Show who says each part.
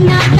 Speaker 1: கண்ணாத்தா வேப்பம்பூவ கண்ணாத்தா வேலருந்த